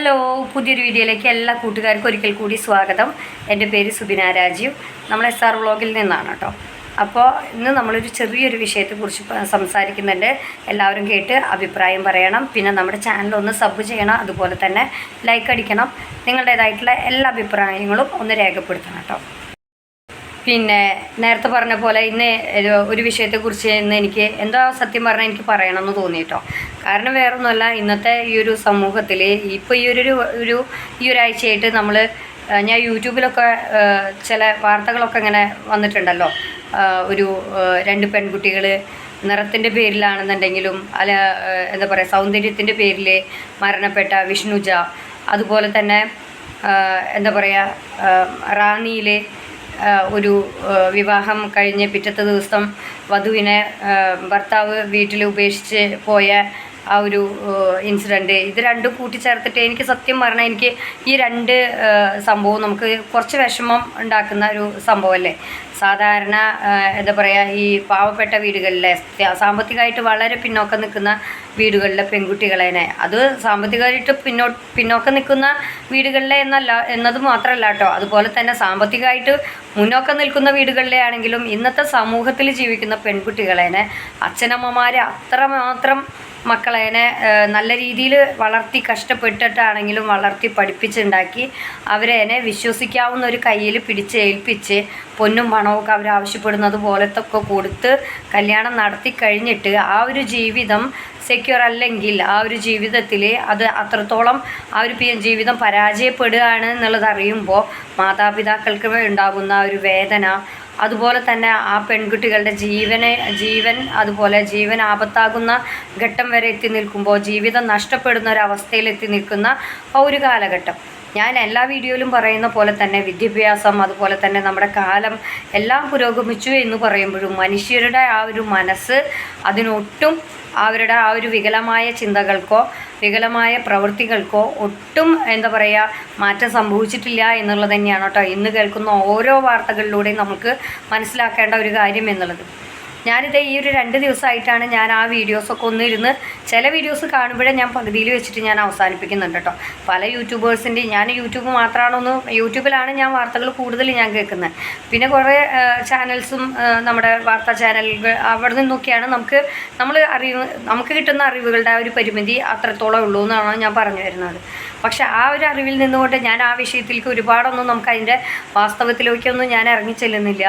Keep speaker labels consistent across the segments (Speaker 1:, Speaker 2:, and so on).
Speaker 1: Hello പുതിയൊരു വീഡിയോയിലേക്ക് എല്ലാ കൂട്ടുകാർക്കും ഒരിക്കൽ കൂടി സ്വാഗതം. എന്റെ പേര് സുബിന രാജീവ്. നമ്മൾ എസ് ആർ വ്ളോഗിൽ നിന്നാണ് കേട്ടോ. അപ്പോൾ ഇന്ന് നമ്മളൊരു ചെറിയൊരു വിഷയത്തെക്കുറിച്ച് സംസാരിക്കുന്നുണ്ട്. എല്ലാവരും കേട്ട് അഭിപ്രായം പറയണം. പിന്നെ നമ്മുടെ ചാനൽ ഒന്ന് സബ് ചെയ്യണം. അതുപോലെ തന്നെ ലൈക്ക് അടിക്കണം. നിങ്ങളുടേതായിട്ടുള്ള എല്ലാ അഭിപ്രായങ്ങളും ഒന്ന് രേഖപ്പെടുത്തണം കേട്ടോ. പിന്നെ നേരത്തെ പറഞ്ഞ പോലെ ഇന്ന് ഒരു വിഷയത്തെ വിഷയത്തെക്കുറിച്ച് ഇന്ന് എനിക്ക് എന്താ സത്യം പറഞ്ഞാൽ എനിക്ക് പറയണമെന്ന് തോന്നി കേട്ടോ കാരണം വേറൊന്നുമല്ല ഇന്നത്തെ ഈ ഒരു സമൂഹത്തിൽ ഇപ്പോൾ ഈ ഒരു ഒരു ഈ ഒരാഴ്ചയായിട്ട് നമ്മൾ ഞാൻ യൂട്യൂബിലൊക്കെ ചില വാർത്തകളൊക്കെ ഇങ്ങനെ വന്നിട്ടുണ്ടല്ലോ. ഒരു രണ്ട് പെൺകുട്ടികൾ നിറത്തിന്റെ പേരിലാണെന്നുണ്ടെങ്കിലും അല്ല എന്താ പറയുക സൗന്ദര്യത്തിന്റെ പേരിൽ മരണപ്പെട്ട വിഷ്ണുജ അതുപോലെ തന്നെ എന്താ പറയുക റാന്നിയിൽ ഒരു വിവാഹം കഴിഞ്ഞ് പിറ്റത്തെ ദിവസം വധുവിനെ ഭർത്താവ് വീട്ടിൽ ഉപേക്ഷിച്ച് പോയ ആ ഒരു ഇൻസിഡന്റ് ഇത് രണ്ടും കൂട്ടിച്ചേർത്തിട്ട് എനിക്ക് സത്യം പറഞ്ഞാൽ എനിക്ക് ഈ രണ്ട് സംഭവം നമുക്ക് കുറച്ച് വിഷമം ഉണ്ടാക്കുന്ന ഒരു സംഭവമല്ലേ സാധാരണ എന്താ പറയുക ഈ പാവപ്പെട്ട വീടുകളിലെ സാമ്പത്തികമായിട്ട് വളരെ പിന്നോക്കം നിൽക്കുന്ന വീടുകളിലെ പെൺകുട്ടികളേനെ അത് സാമ്പത്തികമായിട്ട് പിന്നോ പിന്നോക്കം നിൽക്കുന്ന വീടുകളിലെ എന്നല്ല എന്നത് മാത്രമല്ല കേട്ടോ. അതുപോലെ തന്നെ സാമ്പത്തികമായിട്ട് മുന്നോക്കം നിൽക്കുന്ന വീടുകളിലെ ആണെങ്കിലും ഇന്നത്തെ സമൂഹത്തിൽ ജീവിക്കുന്ന പെൺകുട്ടികളേനെ അച്ഛനമ്മമാരെ അത്രമാത്രം മക്കളേനെ നല്ല രീതിയിൽ വളർത്തി കഷ്ടപ്പെട്ടിട്ടാണെങ്കിലും വളർത്തി പഠിപ്പിച്ചുണ്ടാക്കി അവരേനെ വിശ്വസിക്കാവുന്ന ഒരു കയ്യിൽ പിടിച്ച് ഏൽപ്പിച്ച് പൊന്നും പണമൊക്കെ അവർ ആവശ്യപ്പെടുന്നത് പോലത്തെ ഒക്കെ കൊടുത്ത് കല്യാണം നടത്തി കഴിഞ്ഞിട്ട് ആ ഒരു ജീവിതം സെക്യൂർ അല്ലെങ്കിൽ ആ ഒരു ജീവിതത്തിൽ അത് അത്രത്തോളം ആ ഒരു ജീവിതം പരാജയപ്പെടുകയാണ് എന്നുള്ളത് അറിയുമ്പോൾ മാതാപിതാക്കൾക്ക് ഉണ്ടാകുന്ന ഒരു വേദന അതുപോലെ തന്നെ ആ പെൺകുട്ടികളുടെ ജീവനെ ജീവൻ അതുപോലെ ജീവൻ ആപത്താകുന്ന ഘട്ടം വരെ എത്തി നിൽക്കുമ്പോൾ ജീവിതം നഷ്ടപ്പെടുന്ന ഒരു അവസ്ഥയിൽ എത്തി നിൽക്കുന്ന ആ ഒരു കാലഘട്ടം. ഞാൻ എല്ലാ വീഡിയോയിലും പറയുന്ന പോലെ തന്നെ വിദ്യാഭ്യാസം അതുപോലെ തന്നെ നമ്മുടെ കാലം എല്ലാം പുരോഗമിച്ചു എന്ന് പറയുമ്പോഴും മനുഷ്യരുടെ ആ ഒരു മനസ്സ് അതിനൊട്ടും അവരുടെ ആ ഒരു വികലമായ ചിന്തകൾക്കോ വികലമായ പ്രവൃത്തികൾക്കോ ഒട്ടും എന്താ പറയുക മാറ്റം സംഭവിച്ചിട്ടില്ല എന്നുള്ളത് തന്നെയാണ് കേട്ടോ. ഇന്ന് കേൾക്കുന്ന ഓരോ വാർത്തകളിലൂടെയും നമുക്ക് മനസ്സിലാക്കേണ്ട ഒരു കാര്യം എന്നുള്ളത്. ഞാനിത് ഈ ഒരു രണ്ട് ദിവസമായിട്ടാണ് ഞാൻ ആ വീഡിയോസൊക്കെ ഒന്ന് ഇരുന്ന് ചില വീഡിയോസ് കാണുമ്പോഴേ ഞാൻ പകുതിയിൽ വെച്ചിട്ട് ഞാൻ അവസാനിപ്പിക്കുന്നുണ്ട് കേട്ടോ. പല യൂട്യൂബേഴ്സിന്റെ ഞാൻ യൂട്യൂബ് മാത്രമാണൊന്ന് യൂട്യൂബിലാണ് ഞാൻ വാർത്തകൾ കൂടുതൽ ഞാൻ കേൾക്കുന്നത്. പിന്നെ കുറേ ചാനൽസും നമ്മുടെ വാർത്താ ചാനലുകൾ അവിടെ നിന്നൊക്കെയാണ് നമുക്ക് നമ്മൾ അറിവ് നമുക്ക് കിട്ടുന്ന അറിവുകളുടെ ആ ഒരു പരിമിതി അത്രത്തോളം ഉള്ളൂ എന്നാണ് ഞാൻ പറഞ്ഞു വരുന്നത്. പക്ഷെ ആ ഒരു അറിവിൽ നിന്നുകൊണ്ട് ഞാൻ ആ വിഷയത്തിലേക്ക് ഒരുപാടൊന്നും നമുക്ക് അതിന്റെ വാസ്തവത്തിലേക്കൊന്നും ഞാൻ ഇറങ്ങി ചെല്ലുന്നില്ല.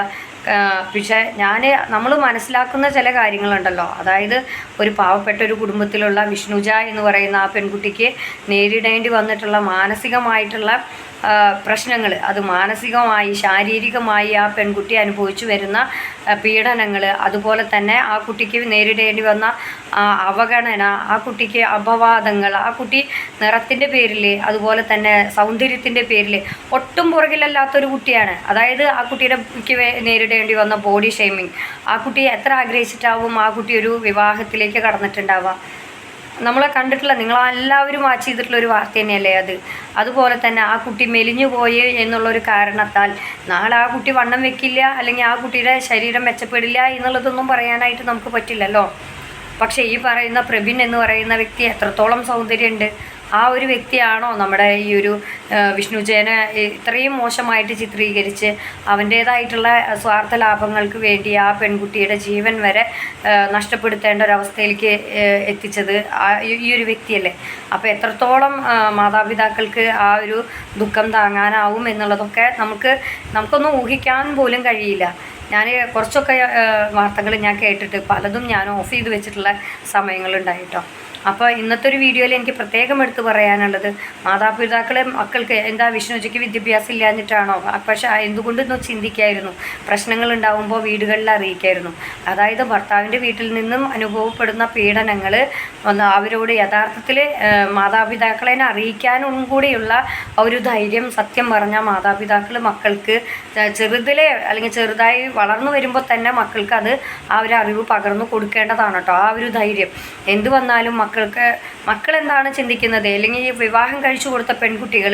Speaker 1: പക്ഷേ ഞാൻ നമ്മൾ മനസ്സിലാക്കുന്ന ചില കാര്യങ്ങളുണ്ടല്ലോ. അതായത് ഒരു പാവപ്പെട്ട ഒരു കുടുംബത്തിലുള്ള വിഷ്ണുജ എന്ന് പറയുന്ന ആ പെൺകുട്ടിക്ക് നേരിടേണ്ടി വന്നിട്ടുള്ള മാനസികമായിട്ടുള്ള പ്രശ്നങ്ങൾ അത് മാനസികമായി ശാരീരികമായി ആ പെൺകുട്ടി അനുഭവിച്ചു വരുന്ന പീഡനങ്ങൾ അതുപോലെ തന്നെ ആ കുട്ടിക്ക് നേരിടേണ്ടി വന്ന അവഗണന ആ കുട്ടിക്ക് അപവാദങ്ങൾ ആ കുട്ടി നിറത്തിന്റെ പേരിൽ അതുപോലെ തന്നെ സൗന്ദര്യത്തിന്റെ പേരിൽ ഒട്ടും പുറകിലല്ലാത്തൊരു കുട്ടിയാണ്. അതായത് ആ കുട്ടിയുടെ നേരിടേണ്ടി വന്ന ബോഡി ഷെയ്മിങ് ആ കുട്ടി എത്ര ആഗ്രഹിച്ചിട്ടാവും ആ കുട്ടി ഒരു വിവാഹത്തിലേക്ക് കടന്നിട്ടുണ്ടാവുക? നമ്മളെ കണ്ടിട്ടുള്ള നിങ്ങളെല്ലാവരും വാച്ച് ചെയ്തിട്ടുള്ള ഒരു വാർത്ത തന്നെയല്ലേ അത്. അതുപോലെ തന്നെ ആ കുട്ടി മെലിഞ്ഞു പോയി എന്നുള്ളൊരു കാരണത്താൽ നാളെ ആ കുട്ടി വണ്ണം വെക്കില്ല അല്ലെങ്കിൽ ആ കുട്ടിയുടെ ശരീരം മെച്ചപ്പെടില്ല എന്നുള്ളതൊന്നും പറയാനായിട്ട് നമുക്ക് പറ്റില്ലല്ലോ. പക്ഷേ ഈ പറയുന്ന പ്രവീൺ എന്ന് പറയുന്ന വ്യക്തി എത്രത്തോളം സൗന്ദര്യമുണ്ട് ആ ഒരു വ്യക്തിയാണോ നമ്മുടെ ഈ ഒരു വിഷ്ണുജയനെ ഇത്രയും മോശമായിട്ട് ചിത്രീകരിച്ച് അവന്റേതായിട്ടുള്ള സ്വാർത്ഥ ലാഭങ്ങൾക്ക് വേണ്ടി ആ പെൺകുട്ടിയുടെ ജീവൻ വരെ നഷ്ടപ്പെടുത്തേണ്ട ഒരവസ്ഥയിലേക്ക് എത്തിച്ചത് ഈ ഒരു വ്യക്തിയല്ലേ. അപ്പോൾ എത്രത്തോളം മാതാപിതാക്കൾക്ക് ആ ഒരു ദുഃഖം താങ്ങാനാവും എന്നുള്ളതൊക്കെ നമുക്ക് നമുക്കൊന്നും ഊഹിക്കാൻ പോലും കഴിയില്ല. ഞാൻ കുറച്ചൊക്കെ വാർത്തകൾ ഞാൻ കേട്ടിട്ട് പലതും ഞാൻ ഓഫ് ചെയ്ത് വെച്ചിട്ടുള്ള സമയങ്ങളുണ്ടായിട്ടോ അപ്പോൾ ഇന്നത്തെ ഒരു വീഡിയോയിൽ എനിക്ക് പ്രത്യേകം എടുത്ത് പറയാനുള്ളത് മാതാപിതാക്കളെ മക്കൾക്ക് എന്താ വിഷ്ണുജിക്ക് വിദ്യാഭ്യാസം ഇല്ലാഞ്ഞിട്ടാണോ? പക്ഷേ എന്തുകൊണ്ടെന്ന് ചിന്തിക്കായിരുന്നു? പ്രശ്നങ്ങൾ ഉണ്ടാകുമ്പോൾ വീടുകളിൽ അറിയിക്കായിരുന്നു. അതായത് ഭർത്താവിന്റെ വീട്ടിൽ നിന്നും അനുഭവപ്പെടുന്ന പീഡനങ്ങൾ അവരോട് യഥാർത്ഥത്തിൽ മാതാപിതാക്കളെ അറിയിക്കാനും കൂടിയുള്ള ഒരു ധൈര്യം സത്യം പറഞ്ഞാൽ മാതാപിതാക്കൾ മക്കൾക്ക് ചെറുതിലെ അല്ലെങ്കിൽ ചെറുതായി വളർന്നു വരുമ്പോൾ തന്നെ മക്കൾക്ക് അത് ആ ഒരു അറിവ് പകർന്നു കൊടുക്കേണ്ടതാണ് കേട്ടോ. ആ ഒരു ധൈര്യം. എന്ത് വന്നാലും മക്കൾക്ക് മക്കളെന്താണ് ചിന്തിക്കുന്നത്? അല്ലെങ്കിൽ വിവാഹം കഴിച്ചു കൊടുത്ത പെൺകുട്ടികൾ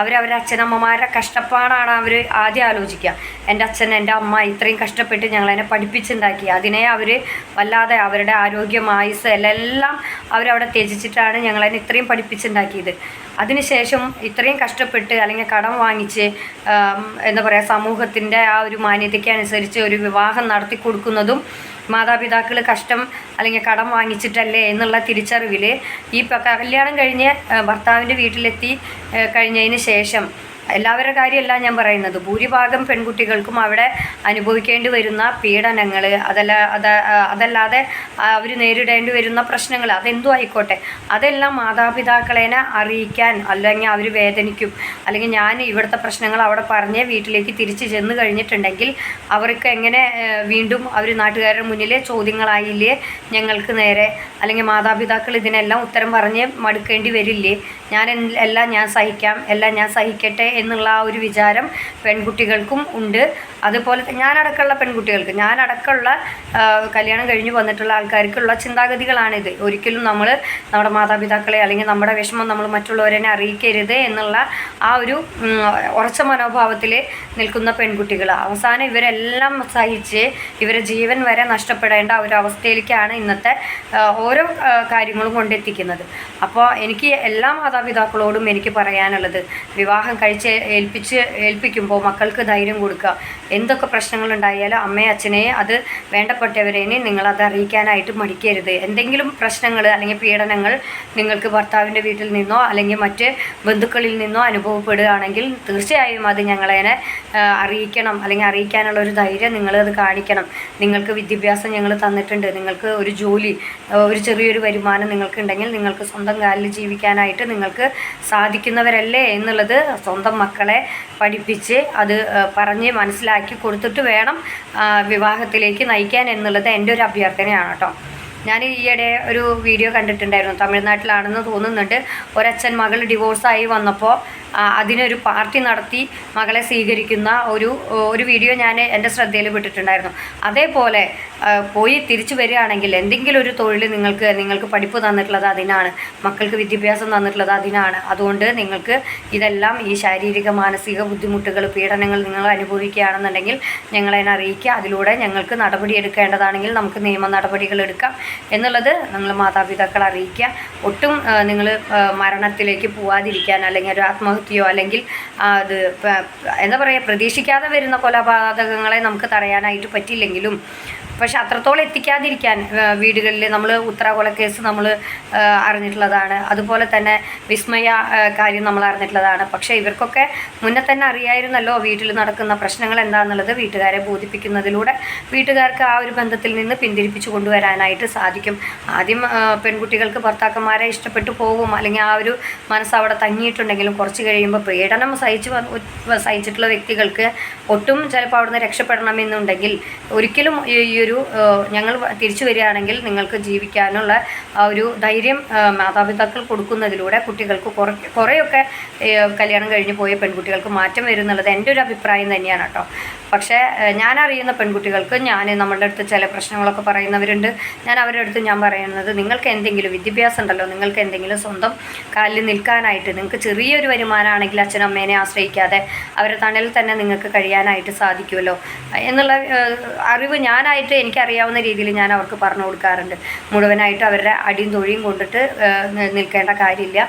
Speaker 1: അവരവരുടെ അച്ഛനമ്മമാരുടെ കഷ്ടപ്പാടാണ് അവർ ആദ്യം ആലോചിക്കുക. എന്റെ അച്ഛൻ എന്റെ അമ്മ ഇത്രയും കഷ്ടപ്പെട്ട് ഞങ്ങളതിനെ പഠിപ്പിച്ചുണ്ടാക്കി. അതിനെ അവർ വല്ലാതെ അവരുടെ ആരോഗ്യം ആയുസ് എല്ലാം അവരവിടെ ത്യജിച്ചിട്ടാണ് ഞങ്ങളതിനെ ഇത്രയും പഠിപ്പിച്ചുണ്ടാക്കിയത്. അതിനുശേഷം ഇത്രയും കഷ്ടപ്പെട്ട് അല്ലെങ്കിൽ കടം വാങ്ങിച്ച് എന്താ പറയുക സമൂഹത്തിന്റെ ആ ഒരു മാന്യതയ്ക്ക് അനുസരിച്ച് ഒരു വിവാഹം നടത്തി കൊടുക്കുന്നതും മാതാപിതാക്കൾ കഷ്ടം അല്ലെങ്കിൽ കടം വാങ്ങിച്ചിട്ടല്ലേ എന്നുള്ള തിരിച്ചറിവിൽ ഈ കല്യാണം കഴിഞ്ഞ് ഭർത്താവിന്റെ വീട്ടിലെത്തി കഴിഞ്ഞതിന് ശേഷം എല്ലാവരുടെ കാര്യമല്ല ഞാൻ പറയുന്നത്. ഭൂരിഭാഗം പെൺകുട്ടികൾക്കും അവിടെ അനുഭവിക്കേണ്ടി വരുന്ന പീഡനങ്ങൾ അതല്ല അത് അതല്ലാതെ അവർ നേരിടേണ്ടി വരുന്ന പ്രശ്നങ്ങൾ അതെന്തു ആയിക്കോട്ടെ. അതെല്ലാം മാതാപിതാക്കളേനെ അറിയിക്കാൻ അല്ലെങ്കിൽ അവർ വേദനിക്കും. അല്ലെങ്കിൽ ഞാൻ ഇവിടുത്തെ പ്രശ്നങ്ങൾ അവിടെ പറഞ്ഞ് വീട്ടിലേക്ക് തിരിച്ച് ചെന്ന് കഴിഞ്ഞിട്ടുണ്ടെങ്കിൽ അവർക്ക് എങ്ങനെ വീണ്ടും അവർ നാട്ടുകാരുടെ മുന്നിൽ ചോദ്യങ്ങളായില്ലേ ഞങ്ങൾക്ക് നേരെ അല്ലെങ്കിൽ മാതാപിതാക്കൾ ഇതിനെല്ലാം ഉത്തരം പറഞ്ഞ് മടുക്കേണ്ടി വരില്ലേ? ഞാൻ എല്ലാം ഞാൻ സഹിക്കാം എല്ലാം ഞാൻ സഹിക്കട്ടെ എന്നുള്ള ആ ഒരു വിചാരം പെൺകുട്ടികൾക്കും ഉണ്ട്. അതുപോലെ ഞാനടക്കമുള്ള പെൺകുട്ടികൾക്ക് ഞാനടക്കമുള്ള കല്യാണം കഴിഞ്ഞ് വന്നിട്ടുള്ള ആൾക്കാർക്കുള്ള ചിന്താഗതികളാണിത്. ഒരിക്കലും നമ്മൾ നമ്മുടെ മാതാപിതാക്കളെ അല്ലെങ്കിൽ നമ്മുടെ വിഷമം നമ്മൾ മറ്റുള്ളവരെ അറിയിക്കരുത് എന്നുള്ള ആ ഒരു ഉറച്ച മനോഭാവത്തിൽ നിൽക്കുന്ന പെൺകുട്ടികൾ അവസാനം ഇവരെല്ലാം സഹിച്ച് ഇവരെ ജീവൻ വരെ നഷ്ടപ്പെടേണ്ട ഒരു അവസ്ഥയിലേക്കാണ് ഇന്നത്തെ ഓരോ കാര്യങ്ങളും കൊണ്ടെത്തിക്കുന്നത്. അപ്പോൾ എനിക്ക് എല്ലാ മാതാപിതാക്കളോടും എനിക്ക് പറയാനുള്ളത് വിവാഹം കഴിച്ച് ഏൽപ്പിച്ച് ഏൽപ്പിക്കുമ്പോൾ മക്കൾക്ക് ധൈര്യം കൊടുക്കുക. എന്തൊക്കെ പ്രശ്നങ്ങളുണ്ടായാലും അമ്മയും അച്ഛനെ അത് വേണ്ടപ്പെട്ടവരേനെ നിങ്ങളത് അറിയിക്കാനായിട്ട് മടിക്കരുത്. എന്തെങ്കിലും പ്രശ്നങ്ങൾ അല്ലെങ്കിൽ പീഡനങ്ങൾ നിങ്ങൾക്ക് ഭർത്താവിന്റെ വീട്ടിൽ നിന്നോ അല്ലെങ്കിൽ മറ്റ് ബന്ധുക്കളിൽ നിന്നോ അനുഭവപ്പെടുകയാണെങ്കിൽ തീർച്ചയായും അത് ഞങ്ങളതിനെ അറിയിക്കണം. അല്ലെങ്കിൽ അറിയിക്കാനുള്ള ഒരു ധൈര്യം നിങ്ങളത് കാണിക്കണം. നിങ്ങൾക്ക് വിദ്യാഭ്യാസം ഞങ്ങൾ തന്നിട്ടുണ്ട്. നിങ്ങൾക്ക് ഒരു ജോലി ഒരു ചെറിയൊരു വരുമാനം നിങ്ങൾക്കുണ്ടെങ്കിൽ നിങ്ങൾക്ക് സ്വന്തം കാലിൽ ജീവിക്കാനായിട്ട് നിങ്ങൾക്ക് സാധിക്കുന്നവരല്ലേ എന്നുള്ളത് സ്വന്തം മക്കളെ പഠിപ്പിച്ച് അത് പറഞ്ഞ് മനസ്സിലാക്കി കൊടുത്തിട്ട് വേണം വിവാഹത്തിലേക്ക് നയിക്കാൻ എന്നുള്ളത് എന്റെ ഒരു അഭ്യർത്ഥനയാണ് കേട്ടോ. ഞാൻ ഈയിടെ ഒരു വീഡിയോ കണ്ടിട്ടുണ്ടായിരുന്നു. തമിഴ്നാട്ടിലാണെന്ന് തോന്നുന്നുണ്ട്. ഒരച്ഛൻ മകൾ ഡിവോഴ്സായി വന്നപ്പോൾ അതിനൊരു പാർട്ടി നടത്തി മകളെ സ്വീകരിക്കുന്ന ഒരു ഒരു വീഡിയോ ഞാൻ എന്റെ ശ്രദ്ധയിൽ പെട്ടിട്ടുണ്ടായിരുന്നു. അതേപോലെ പോയി തിരിച്ചു വരികയാണെങ്കിൽ എന്തെങ്കിലും ഒരു തൊഴിൽ നിങ്ങൾക്ക് നിങ്ങൾക്ക് പഠിപ്പ് തന്നിട്ടുള്ളത് അതിനാണ്. മക്കൾക്ക് വിദ്യാഭ്യാസം തന്നിട്ടുള്ളത് അതിനാണ്. അതുകൊണ്ട് നിങ്ങൾക്ക് ഇതെല്ലാം ഈ ശാരീരിക മാനസിക ബുദ്ധിമുട്ടുകൾ പീഡനങ്ങൾ നിങ്ങൾ അനുഭവിക്കുകയാണെന്നുണ്ടെങ്കിൽ ഞങ്ങളതിനെ അറിയിക്കുക. അതിലൂടെ ഞങ്ങൾക്ക് നടപടി എടുക്കേണ്ടതാണെങ്കിൽ നമുക്ക് നിയമ നടപടികൾ എടുക്കാം എന്നുള്ളത് നിങ്ങൾ മാതാപിതാക്കൾ അറിയിക്കുക. ഒട്ടും നിങ്ങൾ മരണത്തിലേക്ക് പോവാതിരിക്കാൻ അല്ലെങ്കിൽ ഒരു ആത്മഹത്യയോ അല്ലെങ്കിൽ അത് എന്താ പറയുക പ്രതീക്ഷിക്കാതെ വരുന്ന കൊലപാതകങ്ങളെ നമുക്ക് തടയാനായിട്ട് പറ്റില്ലെങ്കിലും പക്ഷെ അത്രത്തോളം എത്തിക്കാതിരിക്കാൻ വീടുകളിൽ നമ്മൾ ഉത്തര കേസ് നമ്മൾ അറിഞ്ഞിട്ടുള്ളതാണ്. അതുപോലെ തന്നെ വിസ്മയ കാര്യം നമ്മൾ അറിഞ്ഞിട്ടുള്ളതാണ്. പക്ഷേ ഇവർക്കൊക്കെ മുന്നേ തന്നെ അറിയായിരുന്നല്ലോ വീട്ടിൽ നടക്കുന്ന പ്രശ്നങ്ങൾ എന്താണെന്നുള്ളത് വീട്ടുകാരെ ബോധിപ്പിക്കുന്നതിലൂടെ വീട്ടുകാർക്ക് ആ ഒരു ബന്ധത്തിൽ നിന്ന് പിന്തിരിപ്പിച്ചു കൊണ്ടുവരാനായിട്ട് സാധിക്കും. ആദ്യം പെൺകുട്ടികൾക്ക് ഭർത്താക്കന്മാരെ ഇഷ്ടപ്പെട്ടു പോകും. അല്ലെങ്കിൽ ആ ഒരു മനസ്സ് അവിടെ തങ്ങിയിട്ടുണ്ടെങ്കിലും കുറച്ച് കഴിയുമ്പോൾ പീഡനം സഹിച്ച് സഹിച്ചിട്ടുള്ള വ്യക്തികൾക്ക് ഒട്ടും ചിലപ്പോൾ അവിടുന്ന് രക്ഷപ്പെടണമെന്നുണ്ടെങ്കിൽ ഒരിക്കലും ഈ ഈ ഞങ്ങൾ തിരിച്ചു വരികയാണെങ്കിൽ നിങ്ങൾക്ക് ജീവിക്കാനുള്ള ആ ഒരു ധൈര്യം മാതാപിതാക്കൾ കൊടുക്കുന്നതിലൂടെ കുട്ടികൾക്ക് കുറേ കുറേയൊക്കെ കല്യാണം കഴിഞ്ഞ് പോയ പെൺകുട്ടികൾക്ക് മാറ്റം വരും എന്നുള്ളത് എന്റെ ഒരു അഭിപ്രായം തന്നെയാണ് കേട്ടോ. പക്ഷേ ഞാൻ അറിയുന്ന പെൺകുട്ടികൾക്ക് ഞാൻ നമ്മളുടെ അടുത്ത് ചില പ്രശ്നങ്ങളൊക്കെ പറയുന്നവരുണ്ട്. ഞാൻ അവരുടെ അടുത്ത് ഞാൻ പറയുന്നത് നിങ്ങൾക്ക് എന്തെങ്കിലും വിദ്യാഭ്യാസം ഉണ്ടല്ലോ നിങ്ങൾക്ക് എന്തെങ്കിലും സ്വന്തം കാലിൽ നിൽക്കാനായിട്ട് നിങ്ങൾക്ക് ചെറിയൊരു വരുമാനമാണെങ്കിൽ അച്ഛനമ്മേനെ ആശ്രയിക്കാതെ അവരുടെ തണലിൽ തന്നെ നിങ്ങൾക്ക് കഴിയാനായിട്ട് സാധിക്കുമല്ലോ. എന്നുള്ള അറിവ് ഞാനായിട്ട് എനിക്കറിയാവുന്ന രീതിയിൽ ഞാൻ അവർക്ക് പറഞ്ഞു കൊടുക്കാറുണ്ട്. മുഴുവനായിട്ട് അവരുടെ അടിയും തൊഴിയും കൊണ്ടിട്ട് നിൽക്കേണ്ട കാര്യമില്ല.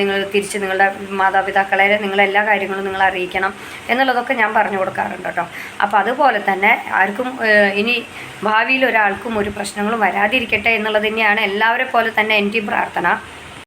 Speaker 1: നിങ്ങൾ തിരിച്ച് നിങ്ങളുടെ മാതാപിതാക്കളെ നിങ്ങളെല്ലാ കാര്യങ്ങളും നിങ്ങൾ അറിയിക്കണം എന്നുള്ളതൊക്കെ ഞാൻ പറഞ്ഞു കൊടുക്കാറുണ്ട് കേട്ടോ. അപ്പോൾ അതുപോലെ തന്നെ ആർക്കും ഇനി ഭാവിയിൽ ഒരാൾക്കും ഒരു പ്രശ്നങ്ങളും വരാതിരിക്കട്ടെ എന്നുള്ളത് തന്നെയാണ് എല്ലാവരെ പോലെ തന്നെ എന്റെയും പ്രാർത്ഥന.